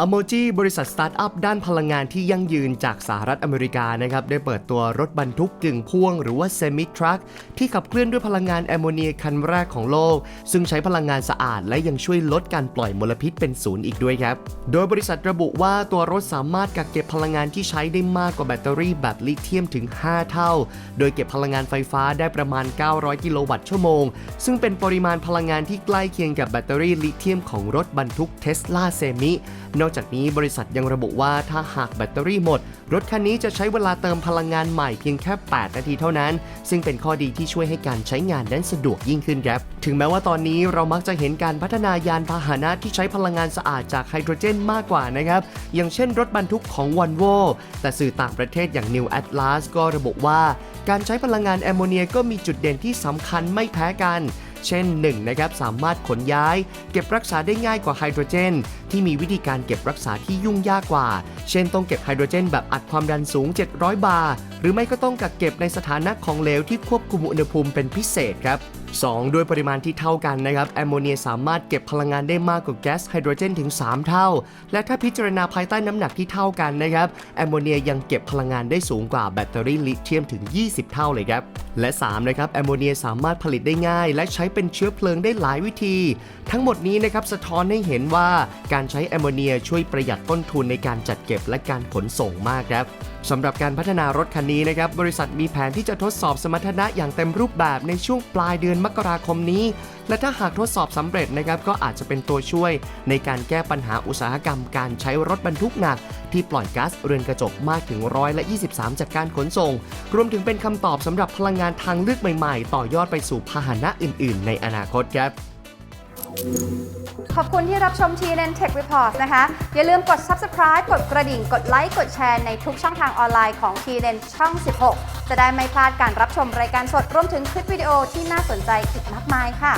อโมจิบริษัทสตาร์ทอัพด้านพลังงานที่ยั่งยืนจากสหรัฐอเมริกานะครับได้เปิดตัวรถบรรทุกกึ่งพ่วงหรือว่าเซมิทรัคที่ขับเคลื่อนด้วยพลังงานแอมโมเนียคันแรกของโลก ซึ่งใช้พลังงานสะอาดและยังช่วยลดการปล่อยมลพิษเป็นศูนย์อีกด้วยครับ โดยบริษัทระบุว่าตัวรถสามารถกักเก็บพลังงานที่ใช้ได้มากกว่าแบตเตอรี่แบบลิเธียมถึง 5 เท่า โดยเก็บพลังงานไฟฟ้าได้ประมาณ 900 กิโลวัตต์ชั่วโมง ซึ่งเป็นปริมาณพลังงานที่ใกล้เคียงกับแบตเตอรี่ลิเธียมของรถบรรทุกเทสลาเซมินอกจากนี้บริษัทยังระบุว่าถ้าหากแบตเตอรี่หมด รถคันนี้จะใช้เวลาเติมพลังงานใหม่เพียงแค่ 8 นาทีเท่านั้น ซึ่งเป็นข้อดีที่ช่วยให้การใช้งานนั้นสะดวกยิ่งขึ้นครับ ถึงแม้ว่าตอนนี้เรามักจะเห็นการพัฒนายานพาหนะที่ใช้พลังงานสะอาดจากไฮโดรเจนมากกว่านะครับ อย่างเช่นรถบรรทุกของ v o l v o แต่สื่อต่างประเทศอย่าง New Atlas ก็ระบุว่า การใช้พลังงานแอมโมเนียก็มีจุดเด่นที่สำคัญไม่แพ้กัน เช่น1นะครับสามารถขนย้าย เก็บรักษาได้ง่ายกว่าไฮโดรเจน ที่มีวิธีการเก็บรักษาที่ยุ่งยากกว่า เช่นต้องเก็บไฮโดรเจน แบบอัดความดันสูง 700 บาร์หรือไม่ก็ต้องกักเก็บในสถานะของเหลวที่ควบคุมอุณหภูมิเป็นพิเศษครับ 2. ด้วยปริมาณที่เท่ากันนะครับแอมโมเนียสามารถเก็บพลังงานได้มากกว่าแก๊สไฮโดรเจนถึง 3 เท่า และถ้าพิจารณาภายใต้น้ำหนักที่เท่ากันนะครับแอมโมเนียยังเก็บพลังงานได้สูงกว่าแบตเตอรี่ลิเธียมถึง 20 เท่าเลยครับและ3นะครับแอมโมเนียสามารถผลิตได้ง่าย และใช้เป็นเชื้อเพลิงได้หลายวิธี ทั้งหมดนี้นะครับสะท้อนให้เห็นว่าการใช้แอมโมเนียช่วยประหยัดต้นทุนในการจัดเก็บและการขนส่งมากครับสำหรับการพัฒนารถคันนี้นะครับบริษัทมีแผนที่จะทดสอบสมรรถนะอย่างเต็มรูปแบบในช่วงปลายเดือนมกราคมนี้ และถ้าหากทดสอบสำเร็จนะครับก็อาจจะเป็นตัวช่วยในการแก้ปัญหาอุตสาหกรรมการใช้รถบรรทุกหนัก ที่ปล่อยก๊าซเรือนกระจกมากถึงร้อยละ 23 จากการขนส่ง รวมถึงเป็นคำตอบสำหรับพลังงานทางเลือกใหม่ ๆ ต่อยอดไปสู่พาหนะอื่น ๆ ในอนาคตครับ ขอบคุณที่รับชม TNN Tech Report นะคะ อย่าลืมกด subscribe กดกระดิ่ง กดไลค์ กดแชร์ในทุกช่องทางออนไลน์ของ TNN ช่อง 16 จะได้ไม่พลาดการรับชมรายการสด รวมถึงคลิปวิดีโอที่น่าสนใจอีกมากมายค่ะ